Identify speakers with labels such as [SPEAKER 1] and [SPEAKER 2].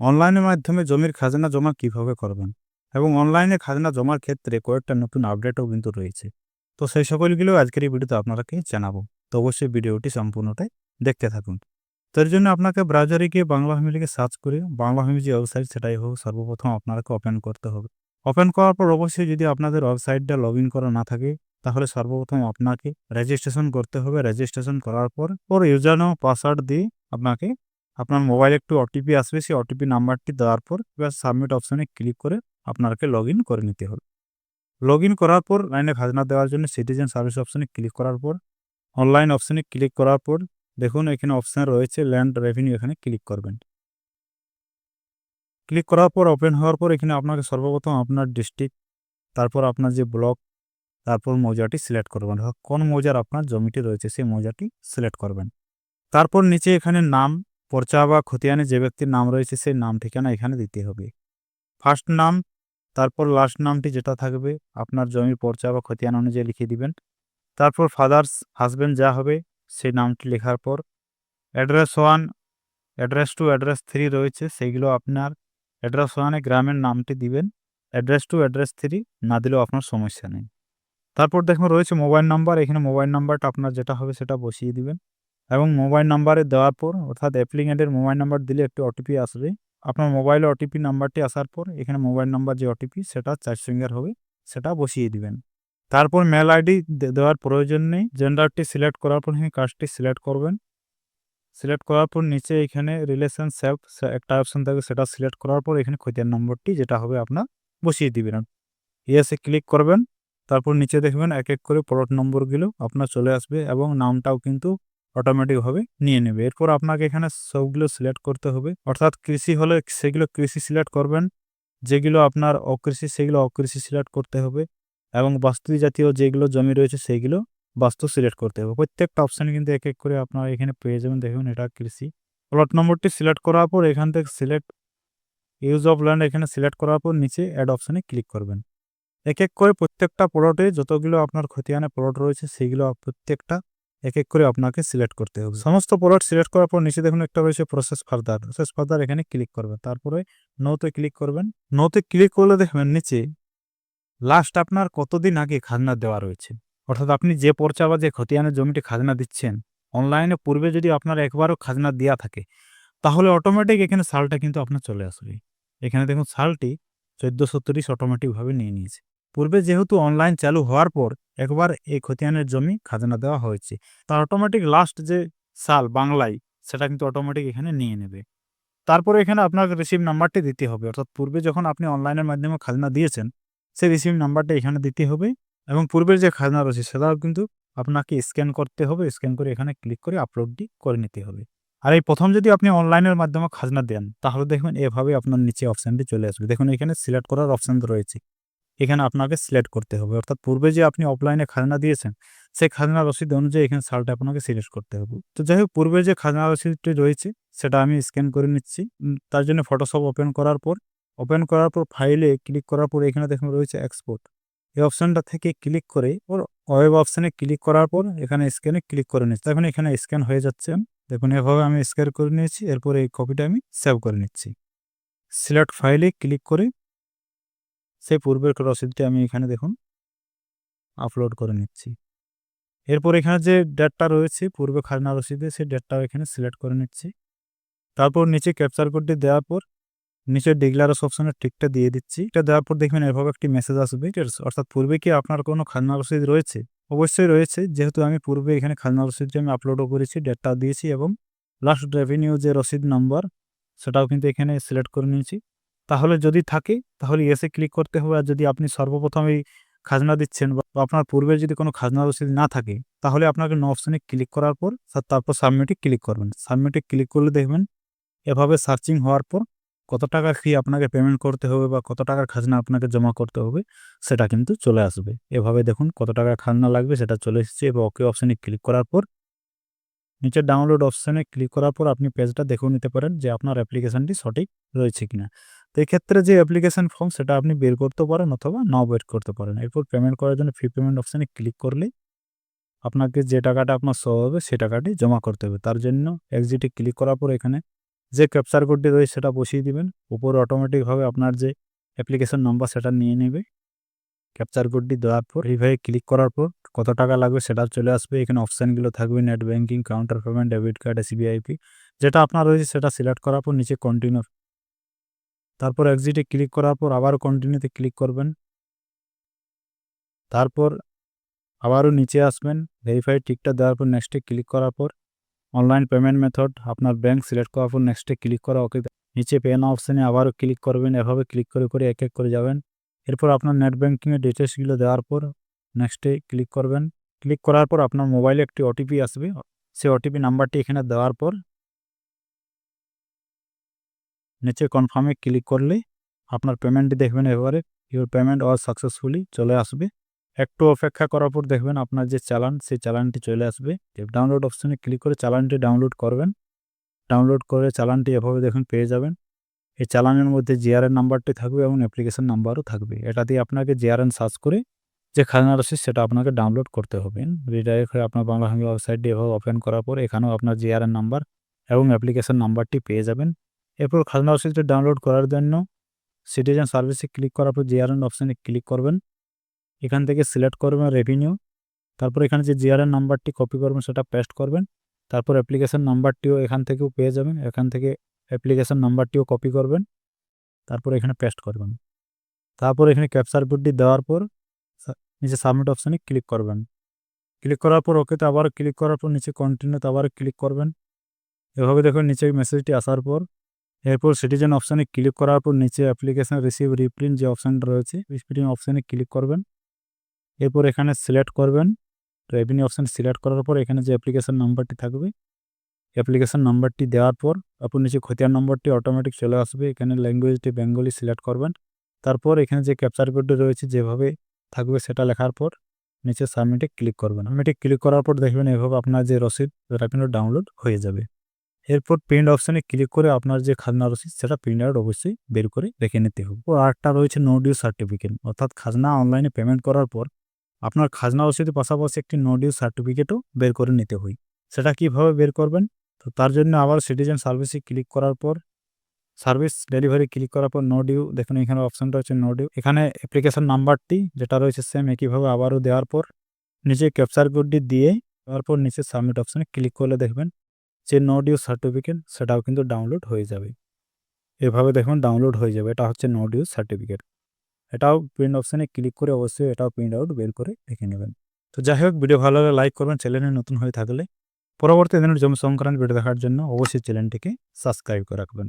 [SPEAKER 1] অনলাইনের মাধ্যমে জমির খাজনা জমা কীভাবে করবেন? এবং অনলাইনে খাজনা জমার ক্ষেত্রে কয়েকটা নতুন আপডেটও কিন্তু রয়েছে। তো সেই সকলগুলো আজকের এই ভিডিওতে আপনাকে জানাব। তো অবশ্যই ভিডিওটি সম্পূর্ণটাই দেখতে থাকুন। তো এর জন্য আপনাকে ব্রাউজারে গিয়ে বাংলা ফ্যামিলিকে সার্চ করে, বাংলা ফ্যামিলি যে ওয়েবসাইট সেটাই হোক, সর্বপ্রথম আপনাকে ওপেন করতে হবে। ওপেন করার পর অবশ্যই যদি আপনাদের ওয়েবসাইটটা লগ করা না থাকে, তাহলে সর্বপ্রথম আপনাকে রেজিস্ট্রেশন করতে হবে। রেজিস্ট্রেশন করার পর ওর ইউজার নাম পাসওয়ার্ড দিয়ে আপনাকে আপনার মোবাইলে একটু ওটিপি আসবে, সেই ওটিপি নাম্বারটি দেওয়ার পর এবার সাবমিট অপশনে ক্লিক করে আপনাকে লগ করে নিতে হবে। লগ করার পর লাইনে খাজনা দেওয়ার জন্য সিটিজেন সার্ভিস অপশনে ক্লিক করার পর অনলাইন অপশনে ক্লিক করার পর দেখুন এখানে অপশান রয়েছে ল্যান্ড রেভিনিউ এখানে ক্লিক করবেন। ক্লিক করার পর ওপেন হওয়ার পর এখানে আপনাকে সর্বপ্রথম আপনার ডিস্ট্রিক্ট তারপর আপনার যে ব্লক তারপর মৌজাটি সিলেক্ট করবেন। কোন মৌজার আপনার জমিটি রয়েছে, সেই মৌজাটি সিলেক্ট করবেন। তারপর নিচে এখানে নাম পর্চা বা খতিয়ানে যে ব্যক্তির নাম রয়েছে, সেই নাম ঠিকানা এখানে দিতে হবে। ফার্স্ট নাম, তারপর লাস্ট নামটি যেটা থাকবে, আপনার জমির পর্চা বা খতিয়ান অনুযায়ী লিখে দিবেন। তারপর ফাদার্স হাজবেন্ড যা হবে, সেই নামটি লেখার পর address one address two address three রয়েছে সেইগুলো আপনার অ্যাড্রেস ওয়ানে গ্রামের নামটি দিবেন। অ্যাড্রেস টু অ্যাড্রেস থ্রি না দিলেও আপনার সমস্যা নেই। তারপর দেখুন রয়েছে মোবাইল নাম্বার এখানে মোবাইল নাম্বারটা আপনার যেটা হবে, সেটা বসিয়ে দিবেন। এবং মোবাইল নাম্বারে দেওয়ার পর, অর্থাৎ অ্যাপ্লিকেন্টের মোবাইল নাম্বার দিলে একটি ওটিপি আসবে। আপনার মোবাইলে ওটিপি নাম্বারটি আসার পর, এখানে মোবাইল নাম্বার যে ওটিপি সেটা চার সিঙ্গার হবে, সেটা বসিয়ে দিবেন। তারপর মেল আইডি দেওয়ার প্রয়োজন নেই। জেন্ডারটি সিলেক্ট করার পর, এখানে কাজটি সিলেক্ট করবেন। সিলেক্ট করার পর, নিচে এখানে রিলেশন সেভ একটা অপশন থাকবে, সেটা সিলেক্ট করার পর, এখানে খতিয়ান নম্বরটি যেটা হবে, আপনার বসিয়ে দিবেন। ইয়েসে ক্লিক করবেন। তারপর নিচে দেখবেন, এক এক করে প্লট নম্বরগুলো আপনার চলে আসবে এবং নামটাও কিন্তু অটোমেটিকভাবে নিয়ে নেবে। এরপর আপনাকে এখানে সবগুলো সিলেক্ট করতে হবে। অর্থাৎ কৃষি হলে সেগুলো কৃষি সিলেক্ট করবেন। যেগুলো আপনার অকৃষি, সেগুলো অকৃষি সিলেক্ট করতে হবে এবং বাস্তু জাতীয় যেগুলো জমি রয়েছে সেইগুলো বাস্তু সিলেক্ট করতে হবে। প্রত্যেকটা অপশানে কিন্তু এক এক করে আপনারা এখানে পেয়ে যাবেন। দেখুন, এটা কৃষি। প্লট নম্বরটি সিলেক্ট করার পর এখান থেকে সিলেক্ট ইউজ অফ ল্যান্ড এখানে সিলেক্ট করার পর নিচে অ্যাড অপশানে ক্লিক করবেন। এক এক করে প্রত্যেকটা প্লটে যতগুলো আপনার খতিয়ানে প্লট রয়েছে সেইগুলো প্রত্যেকটা এক এক করে আপনাকে সিলেক্ট করতে হবে। সমস্ত প্লট সিলেক্ট করার পর নিচে দেখুন একটা রয়েছে প্রসেস ফার্দার প্রসেস ফার্দার এখানে ক্লিক করবেন। তারপরে নোতে ক্লিক করবেন। নোতে ক্লিক করলে দেখবেন নিচে লাস্ট আপনার কতদিন আগে খাজনা দেওয়া রয়েছে? অর্থাৎ আপনি যে পর্চা বা যে খতিয়ানের জমিটি খাজনা দিচ্ছেন অনলাইনে পূর্বে যদি আপনার একবারও খাজনা দেওয়া থাকে, তাহলে অটোমেটিক এখানে সালটা কিন্তু আপনার চলে আসবে। এখানে দেখুন সালটি চোদ্দোশো তিরিশ অটোমেটিকভাবে নিয়ে নিয়েছে। পূর্বে যেহেতু অনলাইন চালু হওয়ার পর একবার এই খতিয়ানের জমি খাজনা দেওয়া হয়েছে, তার অটোমেটিক লাস্ট যে সাল বাংলায়, সেটা কিন্তু অটোমেটিক এখানে নিয়ে নেবে। তারপরে এখানে আপনার রিসিভ নাম্বারটি দিতে হবে। অর্থাৎ পূর্বে যখন আপনি অনলাইনের মাধ্যমে খাজনা দিয়েছেন সেই রিসিভ নাম্বারটা এখানে দিতে হবে এবং পূর্বের যে খাজনা রয়েছে, সেটাও কিন্তু আপনাকে স্ক্যান করতে হবে। স্ক্যান করে এখানে ক্লিক করে আপলোডটি করে নিতে হবে। আর এই প্রথম যদি আপনি অনলাইনের মাধ্যমে খাজনা দেন, তাহলে দেখবেন এভাবে আপনার নিচে অপশানটি চলে আসবে। দেখুন, এখানে সিলেক্ট করার অপশান রয়েছে। এখানে আপনাকে সিলেক্ট করতে হবে। অর্থাৎ পূর্বে যে আপনি অফলাইনে খাজনা দিয়েছেন, সেই খাজনা রসিদ অনুযায়ী এখানে সালটা আপনাকে সিলেক্ট করতে হবে। তো যাই হোক, পূর্বে যে খাজনা রসিদটি রয়েছে, সেটা আমি স্ক্যান করে নিচ্ছি। তার জন্য ফটোশপ ওপেন করার পর ওপেন করার পর ফাইলে ক্লিক করার পর এখানে দেখুন রয়েছে এক্সপোর্ট এই অপশানটা থেকে ক্লিক করে, ওর ওয়েব অপশানে ক্লিক করার পর এখানে স্ক্যানে ক্লিক করে নিচ্ছি। দেখুন, এখানে স্ক্যান হয়ে যাচ্ছে। দেখুন, এভাবে আমি স্ক্যান করে নিয়েছি। এরপর এই কপিটা আমি সেভ করে নিচ্ছি। সিলেক্ট ফাইলে ক্লিক করে সেই পূর্বের রসিদটি আমি এখানে দেখুন আপলোড করে নিচ্ছি। এরপর এখানে যে ডেটটা রয়েছে, পূর্বে খাজনা রসিদে সেই ডেটটাও এখানে সিলেক্ট করে নিচ্ছি। তারপর নিচে ক্যাপচার কোডটি দেওয়ার পর, নিচে ডিক্লারেস অপশনের টিকটা দিয়ে দিচ্ছি। এটা দেওয়ার পর দেখবেন এভাবে একটি মেসেজ আসবে। অর্থাৎ পূর্বে কি আপনার কোনো খাজনা রসিদ রয়েছে? অবশ্যই রয়েছে, যেহেতু আমি পূর্বে এখানে খাজনা রসিদটি আমি আপলোডও করেছি ডেটটা দিয়েছি এবং লাস্ট রেভিনিউ যে রসিদ নাম্বার সেটাও কিন্তু এখানে সিলেক্ট করে নিয়েছি। তাহলে যদি থাকে, তাহলে এসে ক্লিক করতে হবে। আর যদি আপনি সর্বপ্রথম এই খাজনা দিচ্ছেন বা আপনার পূর্বে যদি কোনো খাজনা রসিদ না থাকে, তাহলে আপনাকে নো অপশনে ক্লিক করার পর তারপর সাবমিটে ক্লিক করবেন। সাবমিটে ক্লিক করলে দেখবেন, এভাবে সার্চিং হওয়ার পর কত টাকার ফি আপনাকে পেমেন্ট করতে হবে বা কত টাকার খাজনা আপনাকে জমা করতে হবে, সেটা কিন্তু চলে আসবে। এভাবে দেখুন কত টাকার খাজনা লাগবে, সেটা চলে এসেছে। এবং ওকে অপশানে ক্লিক করার পর, নিচে ডাউনলোড অপশানে ক্লিক করার পর আপনি পেজটা দেখেও নিতে পারেন যে আপনার অ্যাপ্লিকেশনটি সঠিক রয়েছে কিনা। এক্ষেত্রে যে অ্যাপ্লিকেশন ফর্ম সেটা আপনি বের করতে পারেন অথবা নাও বের করতে পারেন। এরপর পেমেন্ট করার জন্য ফি পেমেন্ট অপশানে ক্লিক করলে আপনাকে যে টাকাটা আপনার শো হবে সে টাকাটি জমা করতে হবে। তার জন্য এক্সিটে ক্লিক করার পর এখানে যে ক্যাপচার কোডটি রয়েছে সেটা বসিয়ে দিবেন। উপরে অটোমেটিকভাবে আপনার যে অ্যাপ্লিকেশন নাম্বার সেটা নিয়ে নেবে। ক্যাপচার কোডটি দেওয়ার পর ভেরিফাই ক্লিক করার পর কত টাকা লাগবে সেটা চলে আসবে। এখানে অপশানগুলো থাকবে net banking counter payment debit card SBIePay যেটা আপনার রয়েছে সেটা সিলেক্ট করার পর নিচে কন্টিনিউ তারপর এক্সিটে ক্লিক করার পর আবার কন্টিনিউতে ক্লিক করবেন। তারপর আবারও নিচে আসবেন ভেরিফাই টিকটা দেওয়ার পর নেক্সটে ক্লিক করার পর অনলাইন পেমেন্ট মেথড আপনার ব্যাংক সিলেক্ট করার পর নেক্সটে ক্লিক করা ওকে নিচে পে না অপশানে আবারও ক্লিক করবেন, এভাবে ক্লিক করে করে এক এক করে যাবেন। এরপর আপনার নেট ব্যাঙ্কিংয়ের ডিটেলসগুলো দেওয়ার পর নেক্সটে ক্লিক করবেন। ক্লিক করার পর আপনার মোবাইলে একটি ওটিপি আসবে, সেই ওটিপি নাম্বারটি এখানে দেওয়ার পর নিচে কনফার্মে ক্লিক করলে আপনার পেমেন্টটি দেখবেন এবারে ইউর পেমেন্ট অর সাকসেসফুলি চলে আসবে। একটু অপেক্ষা করার পর দেখবেন আপনার যে চালান, সেই চালানটি চলে আসবে। ডাউনলোড অপশনে ক্লিক করে চালানটি ডাউনলোড করবেন। ডাউনলোড করে চালানটি এভাবে দেখুন পেয়ে যাবেন। এই চালানের মধ্যে জিআরএন নাম্বারটি থাকবে এবং অ্যাপ্লিকেশন নাম্বারও থাকবে। এটা দিয়ে আপনাকে জিআরএন সার্চ করে যে খাজনা রসিদ, সেটা আপনাকে ডাউনলোড করতে হবে। রিডাইরেক্ট হয়ে আপনার বাংলা ওয়েবসাইটটি এভাবে ওপেন করার পর এখানেও আপনার জিআরএন নাম্বার এবং অ্যাপ্লিকেশন নাম্বারটি পেয়ে যাবেন। এরপর খাজনা রসিদটি ডাউনলোড করার জন্য সিটিজেন সার্ভিসে ক্লিক করার পর জিআরএন অপশানে ক্লিক করবেন। এখান থেকে সিলেক্ট করবেন রেভিনিউ তারপর এখানে যে জিআরএন নাম্বারটি কপি করবেন সেটা পেস্ট করবেন। তারপর অ্যাপ্লিকেশন নাম্বারটিও এখান থেকেও পেয়ে যাবেন, এখান থেকে অ্যাপ্লিকেশন নাম্বারটিও কপি করবেন, তারপর এখানে পেস্ট করবেন। তারপর এখানে ক্যাপচার কোডটি দেওয়ার পর নিচে সাবমিট অপশানে ক্লিক করবেন। ক্লিক করার পর ওকেতে আবার ক্লিক করার পর নিচে কন্টিনিউতে আবার ক্লিক করবেন। এভাবে দেখুন নিচে মেসেজটি আসার পর এরপর সিটিজেন অপশানে ক্লিক করার পর নিচে অ্যাপ্লিকেশন রিসিভ রিপ্রিন্ট যে অপশানটা রয়েছে রিপ্রিন্ট অপশানে ক্লিক করবেন। এরপর এখানে সিলেক্ট করবেন। রেভিনিউ অপশান সিলেক্ট করার পর এখানে যে অ্যাপ্লিকেশন নাম্বারটি থাকবে অ্যাপ্লিকেশন নাম্বারটি দেওয়ার পর আপনি নিচে খতিয়ান নম্বরটি অটোমেটিক চলে আসবে। এখানে ল্যাঙ্গুয়েজটি বেঙ্গলি সিলেক্ট করবেন। তারপর এখানে যে ক্যাপচার কোডটি রয়েছে যেভাবে থাকবে সেটা লেখার পর নিচে সাবমিটে ক্লিক করবেন। সাবমিটে ক্লিক করার পর দেখবেন এভাবে আপনার যে রসিদ সেটা কিন্তু ডাউনলোড হয়ে যাবে। এরপর প্রিন্ট অপশানে ক্লিক করে আপনার যে খাজনা রসিদ, সেটা প্রিন্ট আউট অবশ্যই বের করে রেখে নিতে হবে। ও আরেকটা রয়েছে নো ডিউ সার্টিফিকেট অর্থাৎ খাজনা অনলাইনে পেমেন্ট করার পর আপনার খাজনা রসিদের পাশাপাশি একটি নো ডিউ সার্টিফিকেটও বের করে নিতে হয়। সেটা কীভাবে বের করবেন? তো তার জন্য আবার সিটিজেন সার্ভিসে ক্লিক করার পর সার্ভিস ডেলিভারি ক্লিক করার পর নো ডিউ দেখুন এখানে অপশানটা হচ্ছে নো ডিউ এখানে অ্যাপ্লিকেশন নাম্বারটি যেটা রয়েছে সেম একইভাবে আবারও দেওয়ার পর নিচে ক্যাপচার কোডটি দিয়ে দেওয়ার পর নিচে সাবমিট অপশানে ক্লিক করলে দেখবেন যে নডিও সার্টিফিকেট সেটাও কিন্তু ডাউনলোড হয়ে যাবে। এভাবে দেখুন ডাউনলোড হয়ে যাবে, এটা হচ্ছে নডিও সার্টিফিকেট এটাও প্রিন্ট অপশানে ক্লিক করে অবশ্যই এটাও প্রিন্ট আউট বের করে রেখে নেবেন। তো যাই হোক ভিডিও ভালো লাগলে লাইক করবেন চ্যানেলে নতুন হয়ে থাকলে পরবর্তী দিনের জমি সংক্রান্ত ভিডিও দেখার জন্য অবশ্যই চ্যানেলটিকে সাবস্ক্রাইব করে রাখবেন।